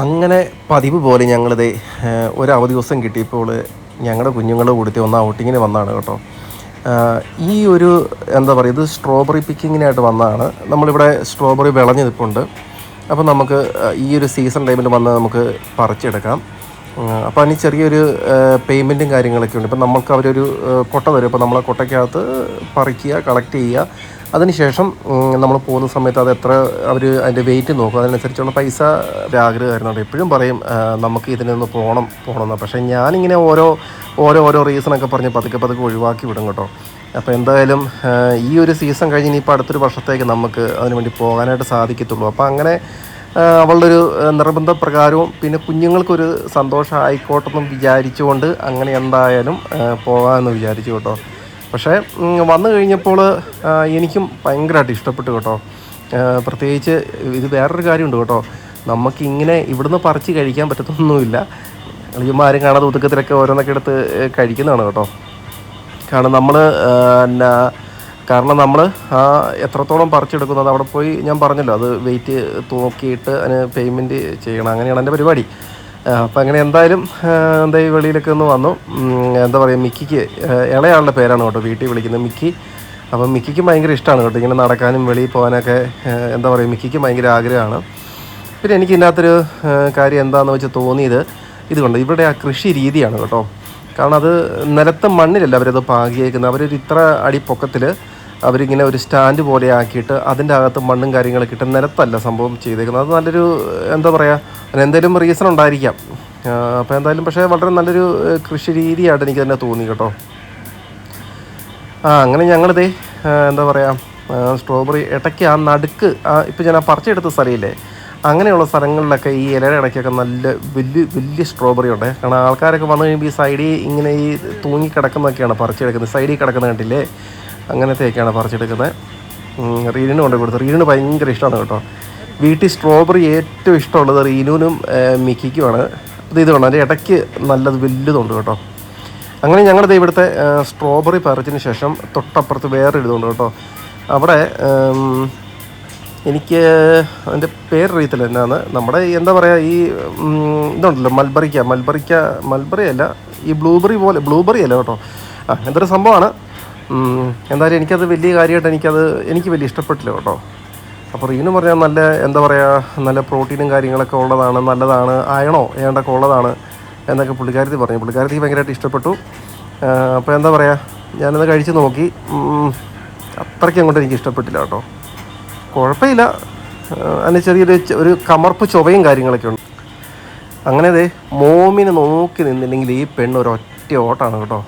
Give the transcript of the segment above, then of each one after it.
അങ്ങനെ പതിവ് പോലെ ഞങ്ങളിത് ഒരു അവധി ദിവസം കിട്ടിയപ്പോൾ ഞങ്ങളുടെ കുഞ്ഞുങ്ങളുടെ കൂടുതൽ ഒന്ന് ഔട്ടിങ്ങിന് വന്നതാണ് കേട്ടോ. ഈ ഒരു എന്താ പറയുക ഇത് സ്ട്രോബെറി പിക്കിങ്ങിനായിട്ട് വന്നതാണ്. നമ്മളിവിടെ സ്ട്രോബെറി വിളഞ്ഞ് നിൽപ്പുണ്ട് അപ്പോൾ നമുക്ക് ഈ ഒരു സീസൺ ടൈമിൽ വന്ന് നമുക്ക് പറിച്ചെടുക്കാം. അപ്പോൾ അതിന് ചെറിയൊരു പേയ്മെന്റും കാര്യങ്ങളൊക്കെ ഉണ്ട്. ഇപ്പം നമുക്ക് അവരൊരു കൊട്ട തരും. അപ്പോൾ നമ്മളെ കൊട്ടയ്ക്കകത്ത് പറിക്കുക കളക്ട് ചെയ്യുക. അതിനുശേഷം നമ്മൾ പോകുന്ന സമയത്ത് അത് എത്ര അവർ അതിന്റെ വെയിറ്റ് നോക്കും. അതിനനുസരിച്ചുള്ള പൈസ ഒരു ആഗ്രഹമായിരുന്നു എപ്പോഴും പറയും നമുക്ക് ഇതിനൊന്ന് പോകണം പോകണമെന്ന് പക്ഷേ ഞാനിങ്ങനെ ഓരോ ഓരോ ഓരോ റീസണൊക്കെ പറഞ്ഞ് പതുക്കെ പതുക്കെ ഒഴിവാക്കി വിടും കേട്ടോ. അപ്പോൾ എന്തായാലും ഈ ഒരു സീസൺ കഴിഞ്ഞ് ഇനിയിപ്പോൾ അടുത്തൊരു വർഷത്തേക്ക് നമുക്ക് അതിനുവേണ്ടി പോകാനായിട്ട് സാധിക്കത്തുള്ളൂ. അപ്പോൾ അങ്ങനെ അവളുടെ ഒരു നിർബന്ധ പ്രകാരവും പിന്നെ കുഞ്ഞുങ്ങൾക്കൊരു സന്തോഷം ആയിക്കോട്ടെന്നും വിചാരിച്ചുകൊണ്ട് അങ്ങനെ എന്തായാലും പോകാമെന്ന് വിചാരിച്ചു കേട്ടോ. പക്ഷേ വന്നു കഴിഞ്ഞപ്പോൾ എനിക്കും ഭയങ്കരമായിട്ട് ഇഷ്ടപ്പെട്ടു കേട്ടോ. പ്രത്യേകിച്ച് ഇത് വേറൊരു കാര്യമുണ്ട് കേട്ടോ. നമുക്ക് ഇങ്ങനെ ഇവിടുന്ന് പറിച്ച് കഴിക്കാൻ പറ്റത്തൊന്നുമില്ല. അളിയന്മാരും കാണാതെ ഒതുക്കത്തിലൊക്കെ ഓരോന്നൊക്കെ എടുത്ത് കഴിക്കുന്നതാണ് കേട്ടോ. കാരണം നമ്മൾ എന്നാ കാരണം നമ്മൾ ആ എത്രത്തോളം പറിച്ചെടുക്കുന്നത് അവിടെ പോയി ഞാൻ പറഞ്ഞല്ലോ അത് വെയിറ്റ് തൂക്കിയിട്ട് അതിന് പേയ്മെന്റ് ചെയ്യണം. അങ്ങനെയാണ് എന്റെ പരിപാടി. അപ്പം അങ്ങനെ എന്തായാലും എന്തായി എന്താ ഈ വെളിയിലൊക്കെ ഒന്ന് വന്നു. എന്താ പറയുക മിക്കിക്ക് ഇളയാളുടെ പേരാണ് കേട്ടോ വീട്ടിൽ വിളിക്കുന്നത് മിക്കി. അപ്പം മിക്കിക്ക് ഭയങ്കര ഇഷ്ടമാണ് കേട്ടോ ഇങ്ങനെ നടക്കാനും വെളിയിൽ പോകാനൊക്കെ എന്താ പറയുക മിക്കിക്ക് ഭയങ്കര ആഗ്രഹമാണ്. പിന്നെ എനിക്ക് ഇതിനകത്തൊരു കാര്യം എന്താണെന്ന് വെച്ച് തോന്നിയത് ഇതുകൊണ്ട്. ഇവിടെ ആ കൃഷി രീതിയാണ് കേട്ടോ. കാരണം അത് നിലത്തെ മണ്ണിലല്ല അവരത് പാകിയേക്കുന്നത്. അവരൊരു ഇത്ര അടി പൊക്കത്തിൽ അവരിങ്ങനെ ഒരു സ്റ്റാൻഡ് പോലെ ആക്കിയിട്ട് അതിന്റെ അകത്ത് മണ്ണും കാര്യങ്ങളൊക്കെ ഇട്ട് നിലത്തല്ല സംഭവം ചെയ്തേക്കുന്നത്. അത് നല്ലൊരു എന്താ പറയുക അതിന് എന്തെങ്കിലും റീസൺ ഉണ്ടായിരിക്കാം. അപ്പോൾ എന്തായാലും പക്ഷേ വളരെ നല്ലൊരു കൃഷി രീതിയായിട്ട് എനിക്ക് തന്നെ തോന്നി കേട്ടോ. ആ അങ്ങനെ ഞങ്ങളിതേ എന്താ പറയുക സ്ട്രോബെറി ഇടയ്ക്ക് ആ നടുക്ക് ആ ഇപ്പം ഞാൻ ആ പറിച്ചെടുത്ത സ്ഥലമില്ലേ അങ്ങനെയുള്ള സ്ഥലങ്ങളിലൊക്കെ ഈ ഇലയുടെ ഇടയ്ക്കൊക്കെ നല്ല വലിയ വലിയ സ്ട്രോബെറി ഉണ്ട്. കാരണം ആൾക്കാരൊക്കെ വന്നു കഴിയുമ്പോൾ ഈ സൈഡിൽ ഇങ്ങനെ ഈ തൂങ്ങി കിടക്കുന്നതൊക്കെയാണ് പറിച്ചെടുക്കുന്നത് സൈഡിൽ കിടക്കുന്ന കണ്ടില്ലേ? അങ്ങനത്തെയൊക്കെയാണ് പറിച്ചെടുക്കുന്നത്. റീനു കൊണ്ട് കൊടുത്തു റീനിന് ഭയങ്കര ഇഷ്ടമാണ് കേട്ടോ. വീട്ടിൽ സ്ട്രോബെറി ഏറ്റവും ഇഷ്ടമുള്ളത് റീനുവിനും മിക്കിക്കുമാണ്. ഇത് ഇതുകൊണ്ട് അതിന്റെ ഇടയ്ക്ക് നല്ലത് വലുതുണ്ട് കേട്ടോ. അങ്ങനെ ഞങ്ങളുടെ ഇവിടുത്തെ സ്ട്രോബെറി പറിച്ചതിന് ശേഷം തൊട്ടപ്പുറത്ത് വേറെ ഇതുണ്ട് കേട്ടോ. അവിടെ എനിക്ക് അതിന്റെ പേരറിയത്തില്ല എന്നാന്ന് നമ്മുടെ എന്താ പറയുക ഈ ഇതുണ്ടല്ലോ മൽബറിക്ക. മൽബറിക്ക മൽബറി അല്ല ഈ ബ്ലൂബെറി പോലെ ബ്ലൂബെറി അല്ല കേട്ടോ. ആ എന്തൊരു സംഭവമാണ്. എന്തായാലും എനിക്കത് വലിയ കാര്യമായിട്ട് എനിക്കത് എനിക്ക് വലിയ ഇഷ്ടപ്പെട്ടില്ല കേട്ടോ. അപ്പോൾ റീനു പറഞ്ഞാൽ നല്ല എന്താ പറയുക നല്ല പ്രോട്ടീനും കാര്യങ്ങളൊക്കെ ഉള്ളതാണ് നല്ലതാണ് അയണോ ഏണ്ടൊക്കെ ഉള്ളതാണ് എന്നൊക്കെ പുള്ളിക്കാരത്തി പറഞ്ഞു. പുള്ളിക്കാരത്തി ഭയങ്കരമായിട്ട് ഇഷ്ടപ്പെട്ടു. അപ്പോൾ എന്താ പറയുക ഞാനത് കഴിച്ച് നോക്കി. അത്രയ്ക്ക് അങ്ങോട്ട് എനിക്ക് ഇഷ്ടപ്പെട്ടില്ല കേട്ടോ. കുഴപ്പമില്ല. അതിന് ചെറിയൊരു ഒരു കമർപ്പ് ചുവയും കാര്യങ്ങളൊക്കെ ഉണ്ട്. അങ്ങനെ അതെ മോമിനെ നോക്കി നിന്നില്ലെങ്കിൽ ഈ പെണ്ണ് ഒരു ഒറ്റ ഓട്ടാണ് കേട്ടോ.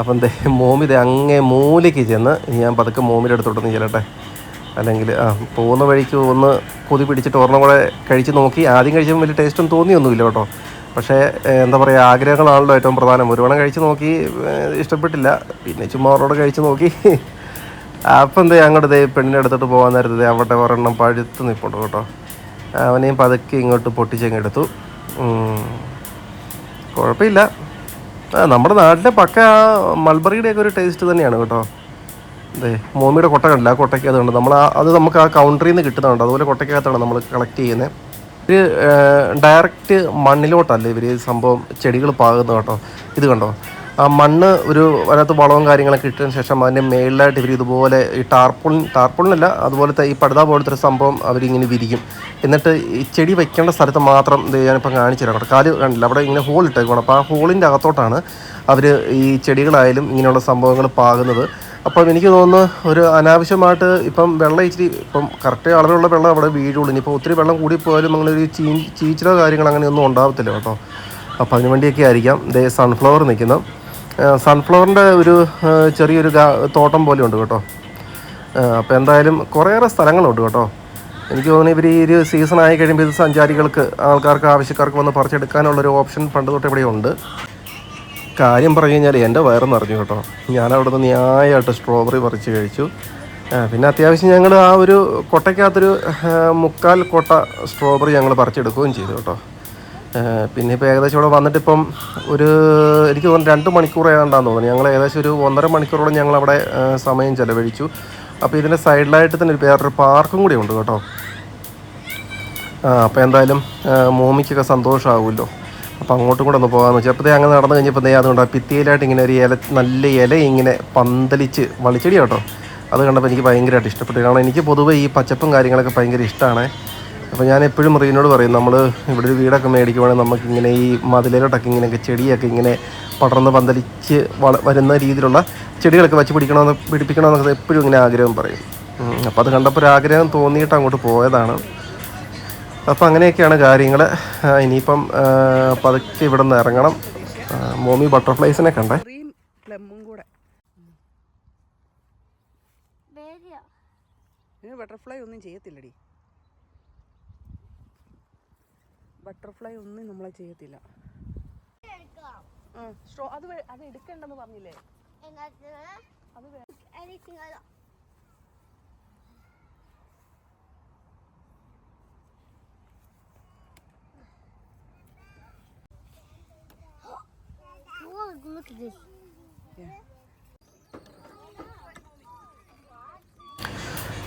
അപ്പം ദേ മോമി ദേ അങ്ങേ മൂലയ്ക്ക് ചെന്ന് ഞാൻ പതുക്കെ മോമിന്റെ അടുത്തോട്ടൊന്ന് ചെല്ലട്ടെ. അല്ലെങ്കിൽ ആ പോകുന്ന വഴിക്ക് ഒന്ന് കൊതി പിടിച്ചിട്ട് ഒരെണ്ണം കൂടെ കഴിച്ച് നോക്കി. ആദ്യം കഴിച്ചപ്പോൾ വലിയ ടേസ്റ്റൊന്നും തോന്നിയൊന്നുമില്ല കേട്ടോ. പക്ഷേ എന്താ പറയുക ആഗ്രഹങ്ങളാണല്ലോ ഏറ്റവും പ്രധാനം. ഒരു വണ്ണം കഴിച്ച് നോക്കി ഇഷ്ടപ്പെട്ടില്ല. പിന്നെ ചുമ്മാ അവരോട് കഴിച്ച് നോക്കി. അപ്പം എന്താ അങ്ങോട്ട് ദേ പെണ്ണിന്റെ അടുത്തോട്ട് പോകാൻ നേരത്തെ അവിടെ ഒരെണ്ണം പഴുത്ത് നിൽപ്പുണ്ട് കേട്ടോ. അവനെയും പതുക്കെ ഇങ്ങോട്ട് പൊട്ടിച്ചങ്ങെടുത്തു എടുത്തു. കുഴപ്പമില്ല. നമ്മുടെ നാട്ടിലെ പക്ക മൾബറിയുടെയൊക്കെ ഒരു ടേസ്റ്റ് തന്നെയാണ് കേട്ടോ. അതെ മോമിയുടെ കൊട്ട കണ്ടില്ല? ആ കൊട്ടയ്ക്ക് അതുകൊണ്ട് നമ്മൾ അത് നമുക്ക് ആ കൗണ്ടറിൽ നിന്ന് കിട്ടുന്നുണ്ട് അതുപോലെ കൊട്ടയ്ക്കകത്താണ് നമ്മൾ കളക്ട് ചെയ്യുന്നത് ഇവർ ഡയറക്റ്റ് മണ്ണിലോട്ടല്ല ഇവർ സംഭവം ചെടികൾ പാകുന്നത് കേട്ടോ. ഇത് കണ്ടോ? ആ മണ്ണ് ഒരു അതിനകത്ത് വളവും കാര്യങ്ങളൊക്കെ ഇട്ടതിന് ശേഷം അതിന്റെ മേളിലായിട്ട് ഇവർ ഇതുപോലെ ഈ ടാർപ്പുൾ ടാർപ്പുളിനല്ല അതുപോലത്തെ ഈ പടുത പോലത്തെ ഒരു സംഭവം അവരിങ്ങനെ വിരിക്കും എന്നിട്ട് ഈ ചെടി വെക്കേണ്ട സ്ഥലത്ത് മാത്രം ഞാനിപ്പോൾ കാണിച്ചു തരാം. കാൽ കണ്ടില്ല അവിടെ ഇങ്ങനെ ഹോൾ ഇട്ടേക്കണം അപ്പോൾ ആ ഹോളിന്റെ അകത്തോട്ടാണ് അവർ ഈ ചെടികളായാലും ഇങ്ങനെയുള്ള സംഭവങ്ങൾ പാകുന്നത്. അപ്പം എനിക്ക് തോന്നുന്നു ഒരു അനാവശ്യമായിട്ട് ഇപ്പം വെള്ളം ഇച്ചിരി ഇപ്പം കറക്റ്റ് അളവിലുള്ള വെള്ളം അവിടെ വീഴുള്ളൂ. ഇനിയിപ്പോൾ ഒത്തിരി വെള്ളം കൂടിപ്പോയാലും പോയാലും ഒരു ചീ ചീച്ചിലോ കാര്യങ്ങൾ അങ്ങനെയൊന്നും ഉണ്ടാവത്തില്ല കേട്ടോ. അപ്പോൾ അതിന് വേണ്ടിയൊക്കെ ആയിരിക്കാം. ദേ സൺഫ്ലവർ നിൽക്കുന്നു. സൺഫ്ലവറിന്റെ ഒരു ചെറിയൊരു തോട്ടം പോലെ ഉണ്ട് കേട്ടോ. അപ്പോൾ എന്തായാലും കുറേയേറെ സ്ഥലങ്ങളുണ്ട് കേട്ടോ. എനിക്ക് തോന്നുന്നു ഇവർ ഈ ഒരു സീസൺ ആയി കഴിയുമ്പോൾ ഇത് സഞ്ചാരികൾക്ക് ആൾക്കാർക്ക് ആവശ്യക്കാർക്ക് വന്ന് പറിച്ചെടുക്കാനുള്ളൊരു ഓപ്ഷൻ പണ്ട് തൊട്ട് ഇവിടെ ഉണ്ട്. കാര്യം പറഞ്ഞു കഴിഞ്ഞാൽ എന്റെ വയറ് നിറഞ്ഞു കേട്ടോ. ഞാൻ അവിടെ ന്യായമായിട്ട് സ്ട്രോബെറി പറിച്ച് കഴിച്ചു. പിന്നെ അത്യാവശ്യം ഞങ്ങൾ ആ ഒരു കൊട്ടയ്ക്കകത്തൊരു മുക്കാൽ കൊട്ട സ്ട്രോബെറി ഞങ്ങൾ പറിച്ചെടുക്കുകയും ചെയ്തു കേട്ടോ. പിന്നെ ഇപ്പോൾ ഏകദേശം ഇവിടെ വന്നിട്ടിപ്പം ഒരു എനിക്ക് തോന്നുന്നു രണ്ട് മണിക്കൂർ ഏതാണ്ടാന്ന് തോന്നുന്നു. ഞങ്ങൾ ഏകദേശം ഒരു ഒന്നര മണിക്കൂറോളം ഞങ്ങൾ അവിടെ സമയം ചിലവഴിച്ചു. അപ്പോൾ ഇതിന്റെ സൈഡിലായിട്ട് തന്നെ ഒരു വേറൊരു പാർക്കും കൂടി ഉണ്ട് കേട്ടോ. ആ അപ്പോൾ എന്തായാലും ആ, മോമിക്കൊക്കെ സന്തോഷമാവുമല്ലോ അപ്പോൾ അങ്ങോട്ടും കൂടെ ഒന്ന് പോകാമെന്ന് വെച്ചാൽ അപ്പോൾ അങ്ങനെ നടന്നു കഴിഞ്ഞപ്പോൾ ദേ അതുകൊണ്ട് ഭിത്തിയിലായിട്ട് ഇങ്ങനെ ഒരു ഇല നല്ല ഇല ഇങ്ങനെ പന്തലിച്ച് വളിച്ചെടി കേട്ടോ. അത് കണ്ടപ്പോൾ എനിക്ക് ഭയങ്കരമായിട്ട് ഇഷ്ടപ്പെട്ടു. കാരണം എനിക്ക് പൊതുവേ ഈ പച്ചപ്പും കാര്യങ്ങളൊക്കെ ഭയങ്കര ഇഷ്ടമാണ് അപ്പോൾ ഞാൻ എപ്പോഴും റീനോട് പറയും നമ്മൾ ഇവിടെ ഒരു വീടൊക്കെ മേടിക്കുവാണെങ്കിൽ നമുക്കിങ്ങനെ ഈ മതിലിലോട്ടൊക്കെ ഇങ്ങനെയൊക്കെ ചെടിയൊക്കെ ഇങ്ങനെ പടർന്ന് പന്തലിച്ച് വള വരുന്ന രീതിയിലുള്ള ചെടികളൊക്കെ വെച്ച് പിടിക്കണമെന്ന് പിടിപ്പിക്കണമെന്നൊക്കെ എപ്പോഴും ഇങ്ങനെ ആഗ്രഹം പറയും. അപ്പോൾ അത് കണ്ടപ്പോൾ ഒരു ആഗ്രഹം തോന്നിയിട്ട് അങ്ങോട്ട് പോയതാണ്. അപ്പോൾ അങ്ങനെയൊക്കെയാണ് കാര്യങ്ങൾ ഇനിയിപ്പം പതുക്കെ ഇവിടെ നിന്ന് ഇറങ്ങണം മോമി ബട്ടർഫ്ലൈസിനെ കണ്ടേ. ബട്ടർഫ്ലൈ ഒന്നും ചെയ്യത്തില്ലടി. ബട്ടർഫ്ലൈ ഒന്നും നമ്മളെ ചെയ്യത്തില്ല സ്ട്രോ അത് അത് എടുക്കണ്ടെന്ന് പറഞ്ഞില്ലേ അത്. Look, look at this.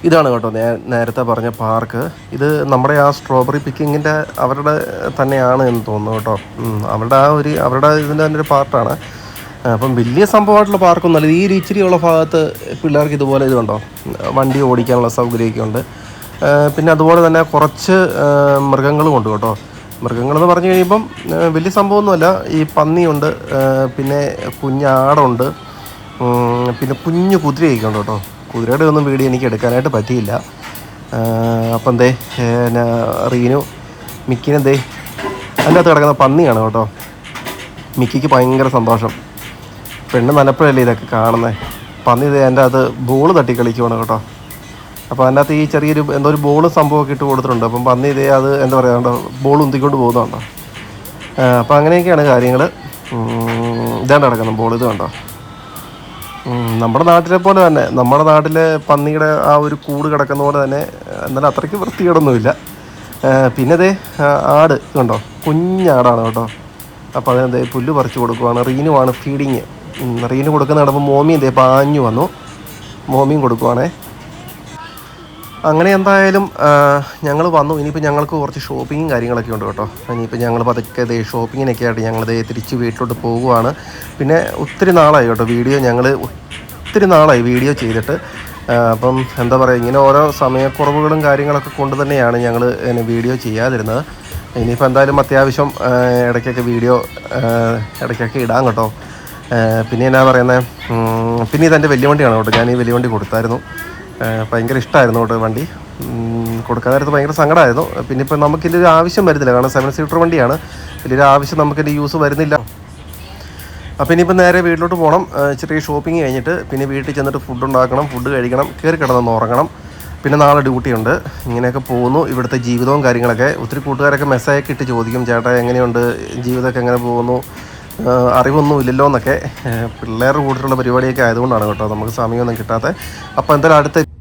ഇതാണ് കേട്ടോ നേരത്തെ പറഞ്ഞ പാർക്ക്. ഇത് നമ്മുടെ ആ സ്ട്രോബെറി പിക്കിങ്ങിന്റെ അവരുടെ തന്നെയാണ് എന്ന് തോന്നുന്നു കേട്ടോ. അവരുടെ ആ ഒരു അവരുടെ ഇതിന്റെ തന്നെ ഒരു പാർട്ടാണ്. അപ്പം വലിയ സംഭവമായിട്ടുള്ള പാർക്കൊന്നുമല്ല ഈ ഒരു ഭാഗത്ത് പിള്ളേർക്ക് ഇതുപോലെ ഇതുണ്ടോ വണ്ടി ഓടിക്കാനുള്ള സൗകര്യമൊക്കെ ഉണ്ട്. പിന്നെ അതുപോലെ തന്നെ കുറച്ച് മൃഗങ്ങളും ഉണ്ട് കേട്ടോ. മൃഗങ്ങളെന്ന് പറഞ്ഞു കഴിയുമ്പം വലിയ സംഭവമൊന്നുമല്ല. ഈ പന്നിയുണ്ട് പിന്നെ കുഞ്ഞാടുണ്ട്. പിന്നെ കുഞ്ഞു കുതിരയൊക്കെ ഉണ്ട് കേട്ടോ. കുതിരയുടെ ഒന്നും വീഡിയോ എനിക്ക് എടുക്കാനായിട്ട് പറ്റിയില്ല. അപ്പം എന്തേ പിന്നെ റീനു മിക്കിനെന്തേ അതിന്റെ അകത്ത് കിടക്കുന്ന പന്നിയാണ് കേട്ടോ. മിക്കിക്ക് ഭയങ്കര സന്തോഷം. പെണ്ണ് നല്ലപ്പോഴല്ലേ ഇതൊക്കെ കാണുന്നത് പന്നി ഇത് എന്റെ അത് ബോൾ തട്ടി കളിക്കുവാണ് കേട്ടോ. അപ്പോൾ അതിന്റെ അകത്ത് ഈ ചെറിയൊരു എന്തോ ഒരു ബോൾ സംഭവമൊക്കെ ഇട്ട് കൊടുത്തിട്ടുണ്ട്. അപ്പം പന്നി ഇതേ അത് എന്താ പറയുക ബോൾ ഉന്തിക്കൊണ്ട് പോകുന്നുണ്ടോ? അപ്പോൾ അങ്ങനെയൊക്കെയാണ് കാര്യങ്ങൾ ഇതാണ് കിടക്കുന്നത് ബോൾ ഇത് കണ്ടോ. നമ്മുടെ നാട്ടിലെ പോലെ തന്നെ. നമ്മുടെ നാട്ടിലെ പന്നിയുടെ ആ ഒരു കൂട് കിടക്കുന്ന പോലെ തന്നെ എന്നാലും അത്രയ്ക്ക് വൃത്തികേടൊന്നുമില്ല. പിന്നെ ദേ ആട് കണ്ടോ? കുഞ്ഞാടാണ് കേട്ടോ. അപ്പോൾ അതിനെന്തേ പുല്ല് പറിച്ചു കൊടുക്കുവാണ്. റീനുമാണ് ഫീഡിങ് റീന് കൊടുക്കുന്ന കിടപ്പോൾ മോമിയും ദേ പാഞ്ഞു വന്നു. മോമിയും കൊടുക്കുവാണേ. അങ്ങനെ എന്തായാലും ഞങ്ങൾ വന്നു. ഇനിയിപ്പോൾ ഞങ്ങൾക്ക് കുറച്ച് ഷോപ്പിങ്ങും കാര്യങ്ങളൊക്കെ ഉണ്ട് കേട്ടോ. ഇനിയിപ്പോൾ ഞങ്ങൾ പതുക്കെ ഇതേ ഷോപ്പിങ്ങിനൊക്കെ ആയിട്ട് ഞങ്ങൾ ദേ തിരിച്ച് വീട്ടിലോട്ട് പോകുവാണ് പിന്നെ ഒത്തിരി നാളായി കേട്ടോ വീഡിയോ ഞങ്ങൾ ഒത്തിരി നാളായി വീഡിയോ ചെയ്തിട്ട്. അപ്പം എന്താ പറയുക ഇങ്ങനെ ഓരോ സമയക്കുറവുകളും കാര്യങ്ങളൊക്കെ കൊണ്ട് തന്നെയാണ് ഞങ്ങൾ വീഡിയോ ചെയ്യാതിരുന്നത്. ഇനിയിപ്പോൾ എന്തായാലും അത്യാവശ്യം ഇടയ്ക്കൊക്കെ വീഡിയോ ഇടയ്ക്കൊക്കെ ഇടാം കേട്ടോ. പിന്നെ എന്നാ പറയുന്നത് പിന്നെ ഇതെന്റെ വലിയ വണ്ടിയാണ് കേട്ടോ. ഞാൻ ഈ വലിയ വണ്ടി കൊടുത്തായിരുന്നു. ഭയങ്കര ഇഷ്ടമായിരുന്നു കേട്ടോ വണ്ടി. കൊടുക്കാൻ നേരത്ത് ഭയങ്കര സങ്കടമായിരുന്നു പിന്നെ ഇപ്പോൾ നമുക്കിതിന്റെ ഒരു ആവശ്യം വരുന്നില്ല. കാരണം സെവൻ സീറ്റർ വണ്ടിയാണ്. വലിയൊരു ആവശ്യം നമുക്കിന്റെ യൂസ് വരുന്നില്ല. അപ്പോൾ ഇനിയിപ്പോൾ നേരെ വീട്ടിലോട്ട് പോകണം ചെറിയ ഷോപ്പിംഗ് കഴിഞ്ഞിട്ട് പിന്നെ വീട്ടിൽ ചെന്നിട്ട് ഫുഡ് ഉണ്ടാക്കണം ഫുഡ് കഴിക്കണം കയറി കിടന്നൊന്ന് ഉറങ്ങണം. പിന്നെ നാളെ ഡ്യൂട്ടി ഉണ്ട്. ഇങ്ങനെയൊക്കെ പോകുന്നു. ഇവിടുത്തെ ജീവിതവും കാര്യങ്ങളൊക്കെ. ഒത്തിരി കൂട്ടുകാരൊക്കെ മെസ്സേജൊക്കെ ഇട്ട് ചോദിക്കും. ചേട്ടാ എങ്ങനെയുണ്ട്? ജീവിതമൊക്കെ എങ്ങനെ പോകുന്നു? അറിവൊന്നും ഇല്ലല്ലോ എന്നൊക്കെ പിള്ളേരുടെ കൂടെയുള്ള പരിപാടിയൊക്കെ ആയതുകൊണ്ടാണ് കേട്ടോ നമുക്ക് സമയമൊന്നും കിട്ടാത്തത് അപ്പോൾ എന്തായാലും അടുത്ത